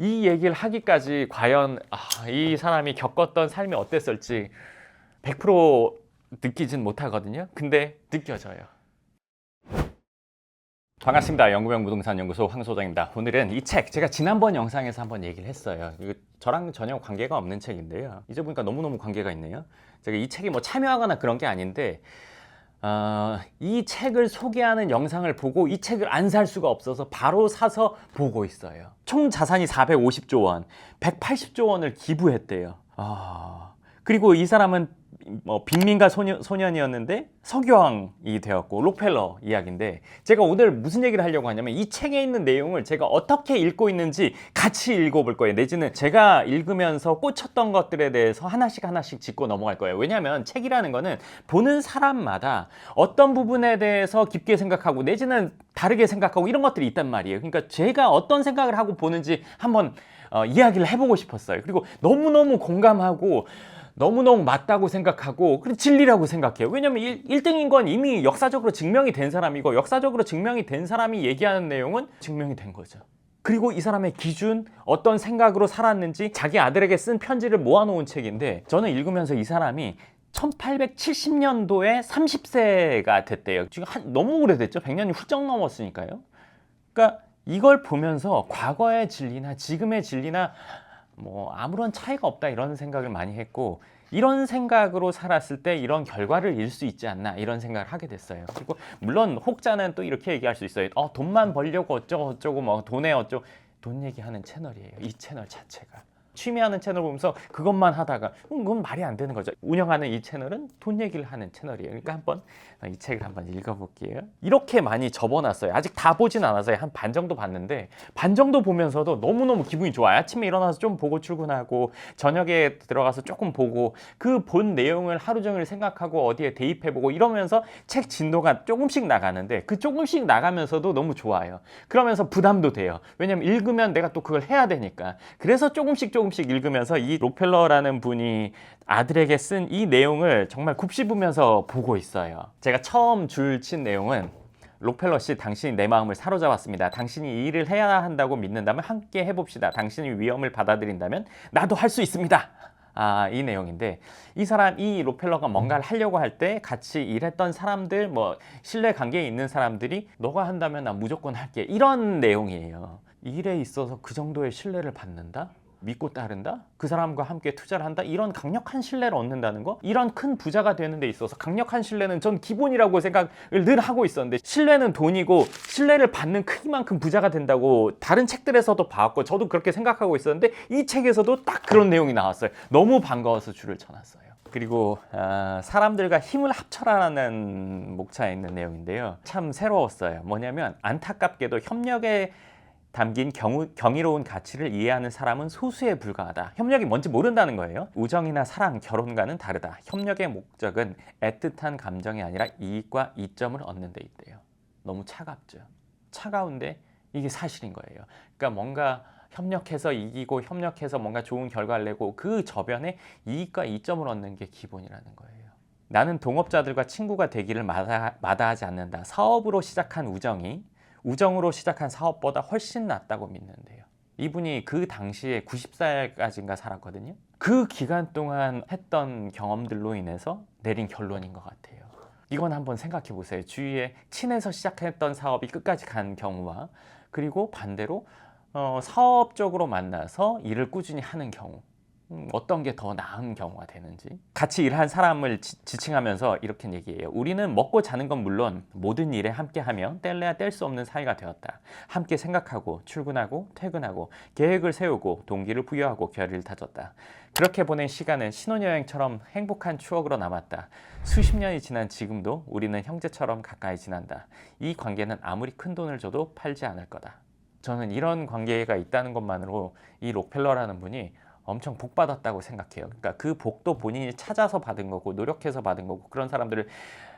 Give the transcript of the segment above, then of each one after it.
이 얘기를 하기까지 과연 아, 이 사람이 겪었던 삶이 어땠을지 100% 느끼진 못하거든요. 근데 느껴져요. 반갑습니다. 연구명 부동산 연구소 황 소장입니다. 오늘은 이 책 제가 지난번 영상에서 한번 얘기를 했어요. 이거 저랑 전혀 관계가 없는 책인데요. 이제 보니까 너무너무 관계가 있네요. 제가 이 책에 뭐 참여하거나 그런 게 아닌데 어, 이 책을 소개하는 영상을 보고 이 책을 안 살 수가 없어서 바로 사서 보고 있어요. 총 자산이 450조 원, 180조 원을 기부했대요. 아, 그리고 이 사람은 뭐 빈민가 소년, 소년이었는데 석유왕이 되었고 록펠러 이야기인데 제가 오늘 무슨 얘기를 하려고 하냐면 이 책에 있는 내용을 제가 어떻게 읽고 있는지 같이 읽어볼 거예요. 내지는 제가 읽으면서 꽂혔던 것들에 대해서 하나씩 하나씩 짚고 넘어갈 거예요. 왜냐하면 책이라는 거는 보는 사람마다 어떤 부분에 대해서 깊게 생각하고 내지는 다르게 생각하고 이런 것들이 있단 말이에요. 그러니까 제가 어떤 생각을 하고 보는지 한번 어, 이야기를 해보고 싶었어요. 그리고 너무너무 공감하고 너무너무 맞다고 생각하고 그리고 진리라고 생각해요. 왜냐면 일 1등인 건 이미 역사적으로 증명이 된 사람이고 역사적으로 증명이 된 사람이 얘기하는 내용은 증명이 된 거죠. 그리고 이 사람의 기준, 어떤 생각으로 살았는지 자기 아들에게 쓴 편지를 모아놓은 책인데 저는 읽으면서 이 사람이 1870년도에 30세가 됐대요. 지금 한, 너무 오래됐죠. 100년이 훌쩍 넘었으니까요. 그러니까 이걸 보면서 과거의 진리나 지금의 진리나 뭐 아무런 차이가 없다 이런 생각을 많이 했고 이런 생각으로 살았을 때 이런 결과를 잃을 수 있지 않나 이런 생각을 하게 됐어요. 그리고 물론 혹자는 또 이렇게 얘기할 수 있어요. 어, 돈만 벌려고 어쩌고 어쩌고 뭐 돈에 어쩌고 돈 얘기하는 채널이에요. 이 채널 자체가. 취미하는 채널 보면서 그것만 하다가 음, 그건 말이 안 되는 거죠. 운영하는 이 채널은 돈 얘기를 하는 채널이에요. 그러니까 한번 이 책을 한번 읽어볼게요. 이렇게 많이 접어놨어요. 아직 다 보진 않아서요. 한반 정도 봤는데 반 정도 보면서도 너무너무 기분이 좋아요. 아침에 일어나서 좀 보고 출근하고 저녁에 들어가서 조금 보고 그 본 내용을 하루 종일 생각하고 어디에 대입해보고 이러면서 책 진도가 조금씩 나가는데 그 조금씩 나가면서도 너무 좋아요. 그러면서 부담도 돼요. 왜냐면 읽으면 내가 또 그걸 해야 되니까. 그래서 조금씩 조금 씩 읽으면서 이 로펠러라는 분이 아들에게 쓴 이 내용을 정말 굽씹으면서 보고 있어요. 제가 처음 줄 친 내용은 록펠러 씨, 당신이 내 마음을 사로잡았습니다. 당신이 이 일을 해야 한다고 믿는다면 함께 해봅시다. 당신이 위험을 받아들인다면 나도 할 수 있습니다. 아, 이 내용인데 이 사람 이 로펠러가 뭔가를 하려고 할 때 같이 일했던 사람들 뭐 신뢰 관계에 있는 사람들이 너가 한다면 나 무조건 할게 이런 내용이에요. 일에 있어서 그 정도의 신뢰를 받는다? 믿고 따른다? 그 사람과 함께 투자를 한다? 이런 강력한 신뢰를 얻는다는 거? 이런 큰 부자가 되는 데 있어서 강력한 신뢰는 전 기본이라고 생각을 늘 하고 있었는데 신뢰는 돈이고 신뢰를 받는 크기만큼 부자가 된다고 다른 책들에서도 봐왔고 저도 그렇게 생각하고 있었는데 이 책에서도 딱 그런 내용이 나왔어요. 너무 반가워서 줄을 쳐놨어요. 그리고 아, 사람들과 힘을 합쳐라라는 목차에 있는 내용인데요. 참 새로웠어요. 뭐냐면 안타깝게도 협력에 담긴 경우, 경이로운 가치를 이해하는 사람은 소수에 불과하다. 협력이 뭔지 모른다는 거예요. 우정이나 사랑, 결혼과는 다르다. 협력의 목적은 애틋한 감정이 아니라 이익과 이점을 얻는 데 있대요. 너무 차갑죠. 차가운데 이게 사실인 거예요. 그러니까 뭔가 협력해서 이기고 협력해서 뭔가 좋은 결과를 내고 그 저변에 이익과 이점을 얻는 게 기본이라는 거예요. 나는 동업자들과 친구가 되기를 마다, 마다하지 않는다. 사업으로 시작한 우정이 우정으로 시작한 사업보다 훨씬 낫다고 믿는데요. 이분이 그 당시에 90살까지인가 살았거든요. 그 기간 동안 했던 경험들로 인해서 내린 결론인 것 같아요. 이건 한번 생각해 보세요. 주위에 친해서 시작했던 사업이 끝까지 간 경우와 그리고 반대로 어, 사업적으로 만나서 일을 꾸준히 하는 경우 음, 어떤 게 더 나은 경우가 되는지 같이 일한 사람을 지, 지칭하면서 이렇게 얘기해요. 우리는 먹고 자는 건 물론 모든 일에 함께하며 뗄래야 뗄 수 없는 사이가 되었다. 함께 생각하고 출근하고 퇴근하고 계획을 세우고 동기를 부여하고 결의를 다졌다. 그렇게 보낸 시간은 신혼여행처럼 행복한 추억으로 남았다. 수십 년이 지난 지금도 우리는 형제처럼 가까이 지난다. 이 관계는 아무리 큰 돈을 줘도 팔지 않을 거다. 저는 이런 관계가 있다는 것만으로 이 록펠러라는 분이 엄청 복 받았다고 생각해요. 그러니까 그 복도 본인이 찾아서 받은 거고 노력해서 받은 거고 그런 사람들을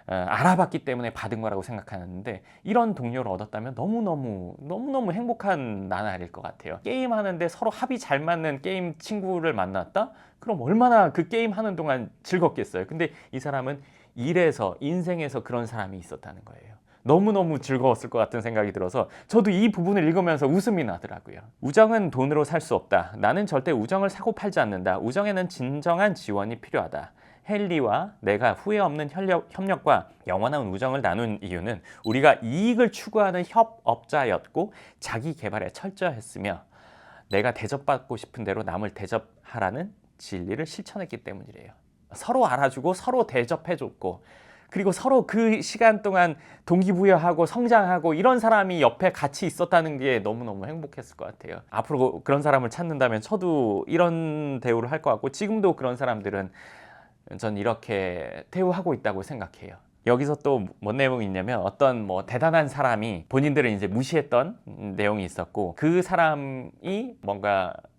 어, 알아봤기 때문에 받은 거라고 생각하는데 이런 동료를 얻었다면 너무너무 너무너무 행복한 나날일 것 같아요. 게임 하는데 서로 합이 잘 맞는 게임 친구를 만났다? 그럼 얼마나 그 게임 하는 동안 즐겁겠어요. 근데 이 사람은 일에서 인생에서 그런 사람이 있었다는 거예요. 너무너무 즐거웠을 것 같은 생각이 들어서 저도 이 부분을 읽으면서 웃음이 나더라고요. 우정은 돈으로 살 수 없다. 나는 절대 우정을 사고 팔지 않는다. 우정에는 진정한 지원이 필요하다. 헨리와 내가 후회 없는 협력, 협력과 영원한 우정을 나눈 이유는 우리가 이익을 추구하는 협업자였고 자기 개발에 철저했으며 내가 대접받고 싶은 대로 남을 대접하라는 진리를 실천했기 때문이래요. 서로 알아주고 서로 대접해줬고 그리고 서로 그 시간 동안 동기부여하고 성장하고 이런 사람이 옆에 같이 있었다는 게 너무너무 행복했을 것 같아요. 앞으로 그런 사람을 찾는다면 저도 이런 대우를 할 것 같고 지금도 그런 사람들은 전 이렇게 대우하고 있다고 생각해요. 여기서 또 뭔 내용이 있냐면 어떤 뭐 대단한 사람이 본인들을 이제 무시했던 내용이 있었고 그 사람이 뭔가 어,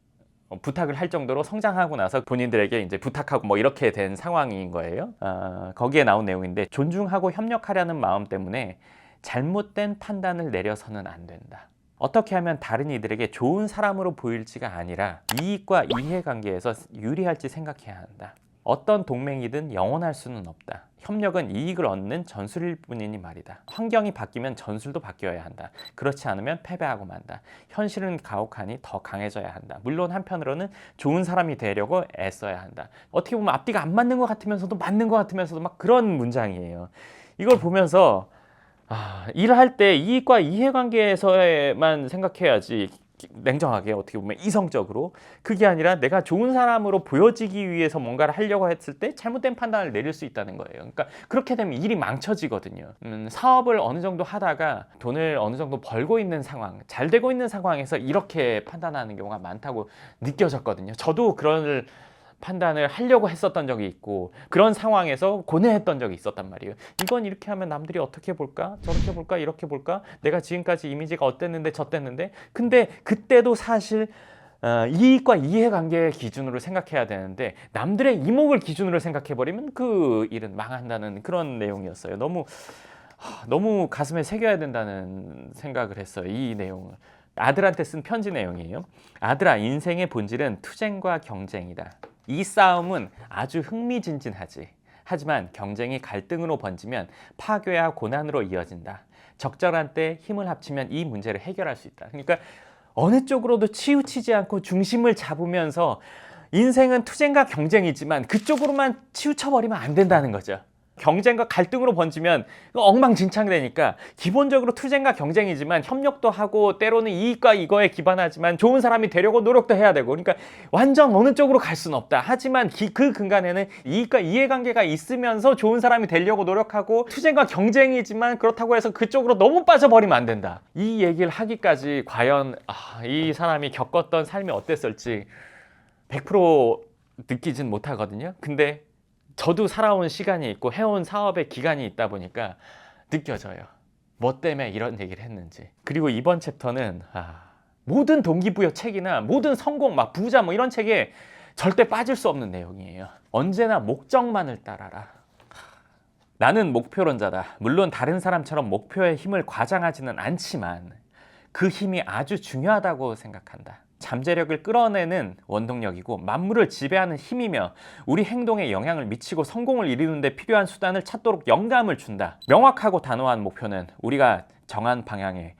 부탁을 할 정도로 성장하고 나서 본인들에게 이제 부탁하고 뭐 이렇게 된 상황인 거예요. 아, 거기에 나온 내용인데 존중하고 협력하려는 마음 때문에 잘못된 판단을 내려서는 안 된다. 어떻게 하면 다른 이들에게 좋은 사람으로 보일지가 아니라 이익과 이해관계에서 유리할지 생각해야 한다. 어떤 동맹이든 영원할 수는 없다. 협력은 이익을 얻는 전술일 뿐이니 말이다. 환경이 바뀌면 전술도 바뀌어야 한다. 그렇지 않으면 패배하고 만다. 현실은 가혹하니 더 강해져야 한다. 물론 한편으로는 좋은 사람이 되려고 애써야 한다. 어떻게 보면 앞뒤가 안 맞는 것 같으면서도 맞는 것 같으면서도 막 그런 문장이에요. 이걸 보면서 아, 일할 때 이익과 이해관계에서만 생각해야지 냉정하게 어떻게 보면 이성적으로 그게 아니라 내가 좋은 사람으로 보여지기 위해서 뭔가를 하려고 했을 때 잘못된 판단을 내릴 수 있다는 거예요. 그러니까 그렇게 되면 일이 망쳐지거든요. 음, 사업을 어느 정도 하다가 돈을 어느 정도 벌고 있는 상황, 잘 되고 있는 상황에서 이렇게 판단하는 경우가 많다고 느껴졌거든요. 저도 그런 판단을 하려고 했었던 적이 있고 그런 상황에서 고뇌했던 적이 있었단 말이에요. 이건 이렇게 하면 남들이 어떻게 볼까? 저렇게 볼까? 이렇게 볼까? 내가 지금까지 이미지가 어땠는데 저땠는데 근데 그때도 사실 어, 이익과 이해관계의 기준으로 생각해야 되는데 남들의 이목을 기준으로 생각해 버리면 그 일은 망한다는 그런 내용이었어요. 너무 하, 너무 가슴에 새겨야 된다는 생각을 했어요. 이 내용을. 아들한테 쓴 편지 내용이에요. 아들아, 인생의 본질은 투쟁과 경쟁이다. 이 싸움은 아주 흥미진진하지. 하지만 경쟁이 갈등으로 번지면 파괴와 고난으로 이어진다. 적절한 때 힘을 합치면 이 문제를 해결할 수 있다. 그러니까 어느 쪽으로도 치우치지 않고 중심을 잡으면서 인생은 투쟁과 경쟁이지만 그쪽으로만 치우쳐버리면 안 된다는 거죠. 경쟁과 갈등으로 번지면 엉망진창되니까 기본적으로 투쟁과 경쟁이지만 협력도 하고 때로는 이익과 이거에 기반하지만 좋은 사람이 되려고 노력도 해야 되고 그러니까 완전 어느 쪽으로 갈 수는 없다. 하지만 기, 그 근간에는 이익과 이해관계가 있으면서 좋은 사람이 되려고 노력하고 투쟁과 경쟁이지만 그렇다고 해서 그쪽으로 너무 빠져버리면 안 된다. 이 얘기를 하기까지 과연 아, 이 사람이 겪었던 삶이 어땠을지 100% 느끼진 못하거든요. 근데 저도 살아온 시간이 있고 해온 사업의 기간이 있다 보니까 느껴져요. 뭐 때문에 이런 얘기를 했는지. 그리고 이번 챕터는 아, 모든 동기부여 책이나 모든 성공, 막 부자 뭐 이런 책에 절대 빠질 수 없는 내용이에요. 언제나 목적만을 따라라. 나는 목표론자다. 물론 다른 사람처럼 목표의 힘을 과장하지는 않지만 그 힘이 아주 중요하다고 생각한다. 잠재력을 끌어내는 원동력이고 만물을 지배하는 힘이며 우리 행동에 영향을 미치고 성공을 이루는 데 필요한 수단을 찾도록 영감을 준다. 명확하고 단호한 목표는 우리가 정한 방향에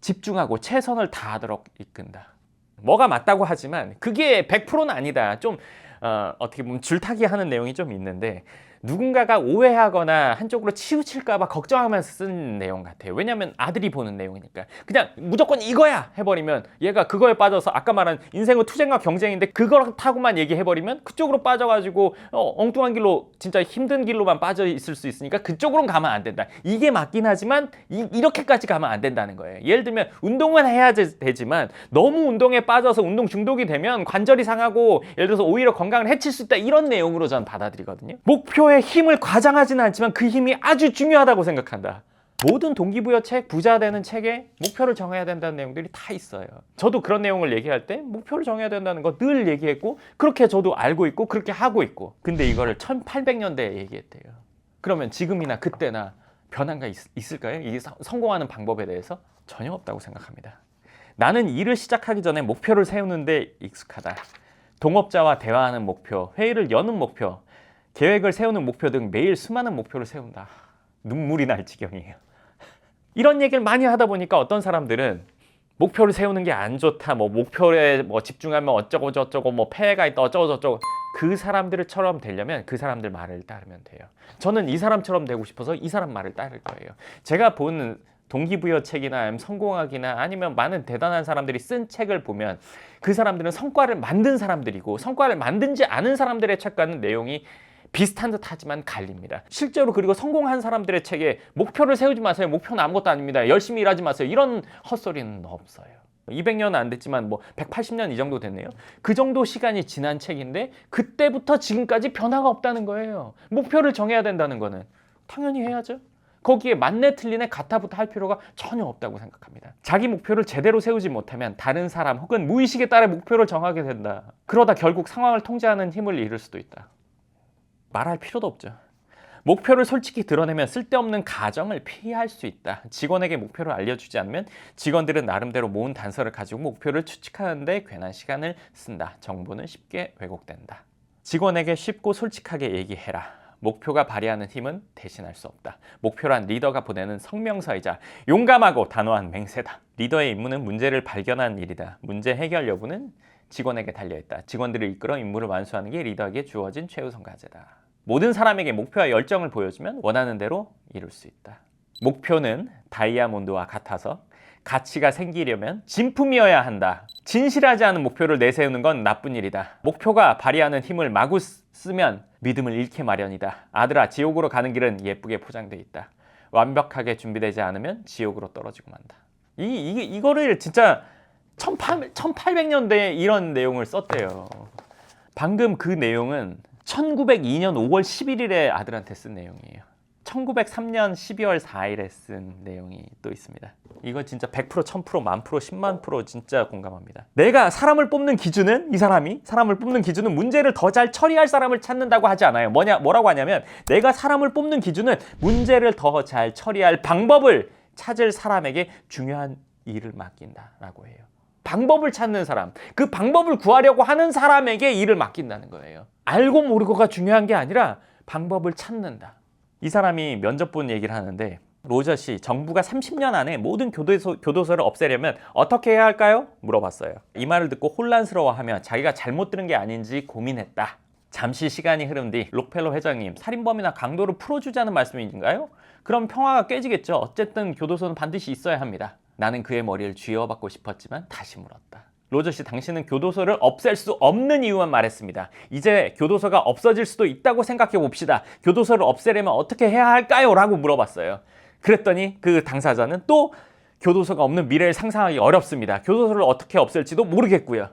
집중하고 최선을 다하도록 이끈다. 뭐가 맞다고 하지만 그게 100%는 아니다. 좀 어, 어떻게 보면 줄타기 하는 내용이 좀 있는데 누군가가 오해하거나 한쪽으로 치우칠까봐 걱정하면서 쓴 내용 같아요. 왜냐하면 아들이 보는 내용이니까. 그냥 무조건 이거야 해버리면 얘가 그거에 빠져서 아까 말한 인생은 투쟁과 경쟁인데 그렇다고만 얘기해버리면 그쪽으로 빠져가지고 어, 엉뚱한 길로 진짜 힘든 길로만 빠져 있을 수 있으니까 그쪽으로는 가면 안 된다. 이게 맞긴 하지만 이, 이렇게까지 가면 안 된다는 거예요. 예를 들면 운동은 해야 되지만 너무 운동에 빠져서 운동 중독이 되면 관절이 상하고 예를 들어서 오히려 건강을 해칠 수 있다 이런 내용으로 저는 받아들이거든요. 목표 목표의 힘을 과장하지는 않지만 그 힘이 아주 중요하다고 생각한다. 모든 동기부여 책, 부자 되는 책에 목표를 정해야 된다는 내용들이 다 있어요. 저도 그런 내용을 얘기할 때 목표를 정해야 된다는 거 늘 얘기했고 그렇게 저도 알고 있고 그렇게 하고 있고 근데 이거를 1800년대에 얘기했대요. 그러면 지금이나 그때나 변화가 있, 있을까요? 이 성공하는 방법에 대해서 전혀 없다고 생각합니다. 나는 일을 시작하기 전에 목표를 세우는데 익숙하다. 동업자와 대화하는 목표, 회의를 여는 목표, 계획을 세우는 목표 등 매일 수많은 목표를 세운다. 눈물이 날 지경이에요. 이런 얘기를 많이 하다 보니까 어떤 사람들은 목표를 세우는 게 안 좋다. 뭐 목표에 뭐 집중하면 어쩌고 저쩌고 뭐 폐해가 있다 어쩌고 저쩌고 그 사람들처럼 되려면 그 사람들 말을 따르면 돼요. 저는 이 사람처럼 되고 싶어서 이 사람 말을 따를 거예요. 제가 본 동기부여 책이나 성공학이나 아니면 많은 대단한 사람들이 쓴 책을 보면 그 사람들은 성과를 만든 사람들이고 성과를 만든지 않은 사람들의 책과는 내용이 비슷한 듯 하지만 갈립니다. 실제로 그리고 성공한 사람들의 책에 목표를 세우지 마세요. 목표는 아무것도 아닙니다. 열심히 일하지 마세요. 이런 헛소리는 없어요. 200년 안 됐지만 뭐 180년 이 정도 됐네요. 그 정도 시간이 지난 책인데 그때부터 지금까지 변화가 없다는 거예요. 목표를 정해야 된다는 거는 당연히 해야죠. 거기에 맞네 틀리네 같아부터 할 필요가 전혀 없다고 생각합니다. 자기 목표를 제대로 세우지 못하면 다른 사람 혹은 무의식에 따라 목표를 정하게 된다. 그러다 결국 상황을 통제하는 힘을 잃을 수도 있다. 말할 필요도 없죠. 목표를 솔직히 드러내면 쓸데없는 가정을 피할 수 있다. 직원에게 목표를 알려주지 않으면 직원들은 나름대로 모은 단서를 가지고 목표를 추측하는데 괜한 시간을 쓴다. 정보는 쉽게 왜곡된다. 직원에게 쉽고 솔직하게 얘기해라. 목표가 발휘하는 힘은 대신할 수 없다. 목표란 리더가 보내는 성명서이자 용감하고 단호한 맹세다. 리더의 임무는 문제를 발견하는 일이다. 문제 해결 여부는 직원에게 달려있다. 직원들을 이끌어 임무를 완수하는 게 리더에게 주어진 최우선 과제다. 모든 사람에게 목표와 열정을 보여주면 원하는 대로 이룰 수 있다. 목표는 다이아몬드와 같아서 가치가 생기려면 진품이어야 한다. 진실하지 않은 목표를 내세우는 건 나쁜 일이다. 목표가 발휘하는 힘을 마구 쓰- 쓰면 믿음을 잃게 마련이다. 아들아, 지옥으로 가는 길은 예쁘게 포장돼 있다. 완벽하게 준비되지 않으면 지옥으로 떨어지고 만다. 이, 이 이거를 진짜 1800년대에 이런 내용을 썼대요. 방금 그 내용은 1902년 5월 11일에 아들한테 쓴 내용이에요. 1903년 12월 4일에 쓴 내용이 또 있습니다. 이거 진짜 100% 1000%만 프로 10만 프로 진짜 공감합니다. 내가 사람을 뽑는 기준은 이 사람이 사람을 뽑는 기준은 문제를 더 잘 처리할 사람을 찾는다고 하지 않아요. 뭐냐 뭐라고 하냐면 내가 사람을 뽑는 기준은 문제를 더 잘 처리할 방법을 찾을 사람에게 중요한 일을 맡긴다라고 해요. 방법을 찾는 사람, 그 방법을 구하려고 하는 사람에게 일을 맡긴다는 거예요. 알고 모르고가 중요한 게 아니라 방법을 찾는다. 이 사람이 면접 본 얘기를 하는데 로저 씨, 정부가 30년 안에 모든 교도소, 교도소를 없애려면 어떻게 해야 할까요? 물어봤어요. 이 말을 듣고 혼란스러워하며 자기가 잘못 들은 게 아닌지 고민했다. 잠시 시간이 흐른 뒤 록펠러 회장님, 살인범이나 강도를 풀어주자는 말씀인가요? 그럼 평화가 깨지겠죠. 어쨌든 교도소는 반드시 있어야 합니다. 나는 그의 머리를 쥐어받고 싶었지만 다시 물었다. 로저 씨, 당신은 교도소를 없앨 수 없는 이유만 말했습니다. 이제 교도소가 없어질 수도 있다고 생각해 봅시다. 교도소를 없애려면 어떻게 해야 할까요? 라고 물어봤어요. 그랬더니 그 당사자는 또 교도소가 없는 미래를 상상하기 어렵습니다. 교도소를 어떻게 없앨지도 모르겠고요.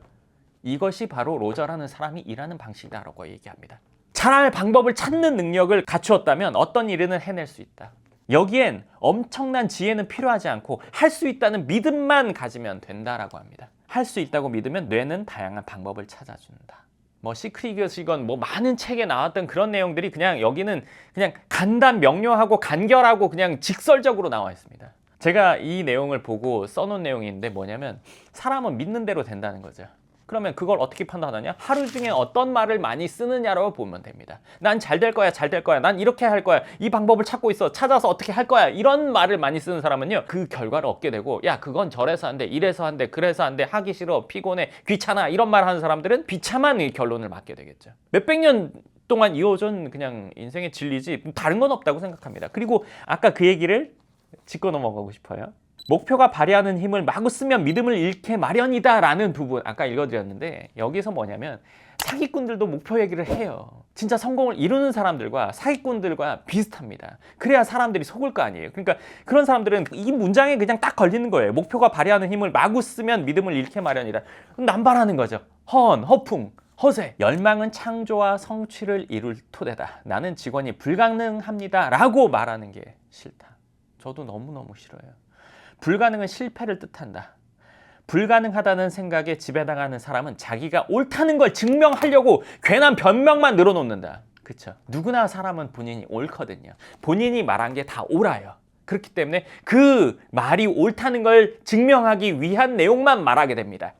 이것이 바로 로저라는 사람이 일하는 방식이다라고 얘기합니다. 잘할 방법을 찾는 능력을 갖추었다면 어떤 일은 해낼 수 있다. 여기엔 엄청난 지혜는 필요하지 않고 할 수 있다는 믿음만 가지면 된다라고 합니다. 할 수 있다고 믿으면 뇌는 다양한 방법을 찾아준다. 뭐 시크릿이건 뭐 많은 책에 나왔던 그런 내용들이 그냥 여기는 그냥 간단 명료하고 간결하고 그냥 직설적으로 나와 있습니다. 제가 이 내용을 보고 써놓은 내용인데 뭐냐면 사람은 믿는 대로 된다는 거죠. 그러면 그걸 어떻게 판단하냐? 하루 중에 어떤 말을 많이 쓰느냐로 보면 됩니다. 난 잘 될 거야, 잘 될 거야, 난 이렇게 할 거야, 이 방법을 찾고 있어, 찾아서 어떻게 할 거야. 이런 말을 많이 쓰는 사람은요, 그 결과를 얻게 되고, 야, 그건 저래서 안 돼, 이래서 안 돼, 그래서 안 돼, 하기 싫어, 피곤해, 귀찮아, 이런 말 하는 사람들은 비참한 이 결론을 맞게 되겠죠. 몇백 년 동안 이어진 그냥 인생의 진리지, 다른 건 없다고 생각합니다. 그리고 아까 그 얘기를 짚고 넘어가고 싶어요. 목표가 발휘하는 힘을 마구 쓰면 믿음을 잃게 마련이다라는 부분 아까 읽어드렸는데 여기서 뭐냐면 사기꾼들도 목표 얘기를 해요. 진짜 성공을 이루는 사람들과 사기꾼들과 비슷합니다. 그래야 사람들이 속을 거 아니에요. 그러니까 그런 사람들은 이 문장에 그냥 딱 걸리는 거예요. 목표가 발휘하는 힘을 마구 쓰면 믿음을 잃게 마련이다. 남발하는 거죠. 헌, 허풍, 허세. 열망은 창조와 성취를 이룰 토대다. 나는 직원이 불가능합니다. 라고 말하는 게 싫다. 저도 너무너무 싫어요. 불가능은 실패를 뜻한다. 불가능하다는 생각에 지배당하는 사람은 자기가 옳다는 걸 증명하려고 괜한 변명만 늘어놓는다. 그쵸? 누구나 사람은 본인이 옳거든요. 본인이 말한 게 다 옳아요. 그렇기 때문에 그 말이 옳다는 걸 증명하기 위한 내용만 말하게 됩니다.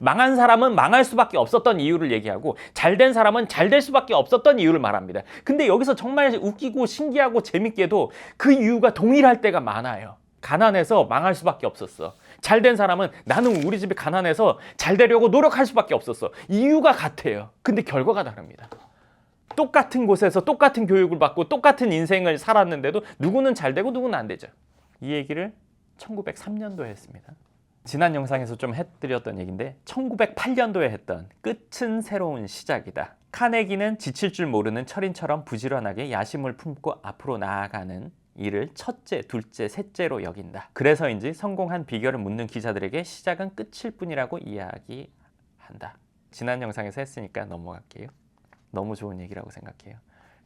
망한 사람은 망할 수밖에 없었던 이유를 얘기하고 잘된 사람은 잘 될 수밖에 없었던 이유를 말합니다. 근데 여기서 정말 웃기고 신기하고 재밌게도 그 이유가 동일할 때가 많아요. 가난해서 망할 수밖에 없었어. 잘 된 사람은 나는 우리 집이 가난해서 잘 되려고 노력할 수밖에 없었어. 이유가 같아요. 근데 결과가 다릅니다. 똑같은 곳에서 똑같은 교육을 받고 똑같은 인생을 살았는데도 누구는 잘 되고 누구는 안 되죠. 이 얘기를 1903년도에 했습니다. 지난 영상에서 좀 해드렸던 얘기인데 1908년도에 했던 끝은 새로운 시작이다. 카네기는 지칠 줄 모르는 철인처럼 부지런하게 야심을 품고 앞으로 나아가는 일을 첫째, 둘째, 셋째로 여긴다. 그래서인지 성공한 비결을 묻는 기자들에게 시작은 끝일 뿐이라고 이야기한다. 지난 영상에서 했으니까 넘어갈게요. 너무 좋은 얘기라고 생각해요.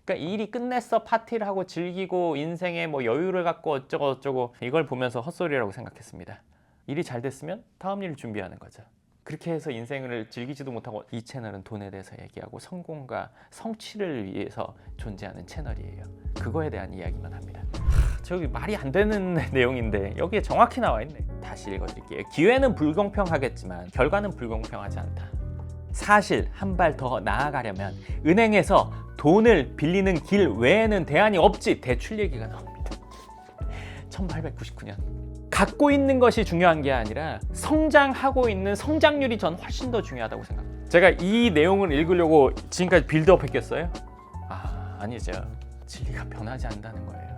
그러니까 일이 끝냈어 파티를 하고 즐기고 인생에 뭐 여유를 갖고 어쩌고 어쩌고 이걸 보면서 헛소리라고 생각했습니다. 일이 잘 됐으면 다음 일을 준비하는 거죠. 그렇게 해서 인생을 즐기지도 못하고 이 채널은 돈에 대해서 얘기하고 성공과 성취를 위해서 존재하는 채널이에요. 그거에 대한 이야기만 합니다. 하, 저기 말이 안 되는 내용인데 여기에 정확히 나와 있네. 다시 읽어드릴게요. 기회는 불공평하겠지만 결과는 불공평하지 않다. 사실 한 발 더 나아가려면 은행에서 돈을 빌리는 길 외에는 대안이 없지 대출 얘기가 나옵니다. 1899년 갖고 있는 것이 중요한 게 아니라 성장하고 있는 성장률이 전 훨씬 더 중요하다고 생각합니다. 제가 이 내용을 읽으려고 지금까지 빌드업 했겠어요? 아 아니죠. 진리가 변하지 않는다는 거예요.